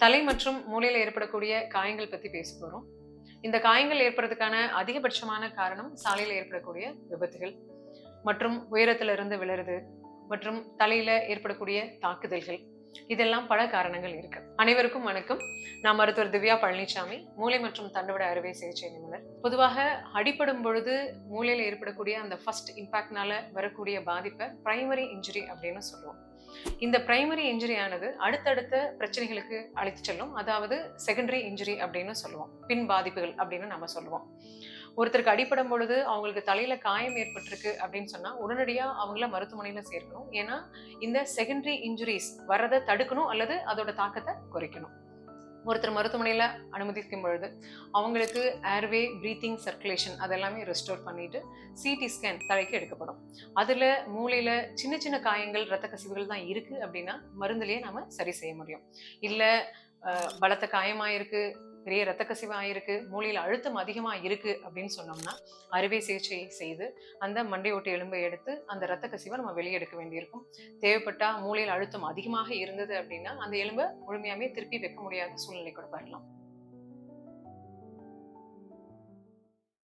தலை மற்றும் மூளையில் ஏற்படக்கூடிய காயங்கள் பற்றி பேச போகிறோம் இந்த காயங்கள் ஏற்படுறதுக்கான அதிகபட்சமான காரணம் சாலையில் ஏற்படக்கூடிய விபத்துகள் மற்றும் உயரத்துல இருந்து விழுறது மற்றும் தலையில ஏற்படக்கூடிய தாக்குதல்கள். இதெல்லாம் பல காரணங்கள் இருக்கு. அனைவருக்கும் வணக்கம். நான் மருத்துவர் திவ்யா பழனிசாமி மூளை மற்றும் தண்டுவட அறுவை சிகிச்சை நிபுணர். பொதுவாக அடிப்படும் பொழுது மூளையில் ஏற்படக்கூடிய அந்த ஃபர்ஸ்ட் இம்பாக்ட்னால வரக்கூடிய பாதிப்பை பிரைமரி இன்ஜுரி அப்படின்னு சொல்லுவோம். இந்த பிரைமரி இன்ஜுரி ஆனது அடுத்தடுத்த பிரச்சனைகளுக்கு அழைத்து செல்லும். அதாவது செகண்டரி இன்ஜுரி அப்படின்னு சொல்லுவோம். பின் பாதிப்புகள் அப்படின்னு நம்ம சொல்லுவோம். ஒருத்தருக்கு அடிபடும் பொழுது அவங்களுக்கு தலையில காயம் ஏற்பட்டிருக்கு அப்படின்னு சொன்னா உடனடியா அவங்கள மருத்துவமனையில சேர்க்கணும். ஏன்னா இந்த செகண்டரி இன்ஜுரிஸ் வரதை தடுக்கணும் அல்லது அதோட தாக்கத்தை குறைக்கணும். ஒருத்தர் மருத்துவமனையில் அனுமதிக்கும் பொழுது அவங்களுக்கு ஏர்வே ப்ரீத்திங் சர்க்குலேஷன் அதெல்லாமே ரெஸ்டோர் பண்ணிட்டு சிடி ஸ்கேன் தலைக்கு எடுக்கப்படும். அதில் மூளையில் சின்ன சின்ன காயங்கள் ரத்த கசிவுகள் தான் இருக்குது அப்படின்னா மருந்துலேயே நம்ம சரி செய்ய முடியும். இல்லை பலத்த காயமாயிருக்கு பெரிய ரத்த கசிவு ஆயிருக்கு மூளையில் அழுத்தம் அதிகமாக இருக்கு அப்படின்னு சொன்னோம்னா அறுவை சிகிச்சை செய்து அந்த மண்டையோட்டு எலும்பை எடுத்து அந்த ரத்த கசிவை நம்ம வெளியெடுக்க வேண்டியிருக்கும். தேவைப்பட்டால் மூளையில் அழுத்தம் அதிகமாக இருந்தது அப்படின்னா அந்த எலும்பை முழுமையாகவே திருப்பி வைக்க முடியாத சூழ்நிலை கூட வரலாம்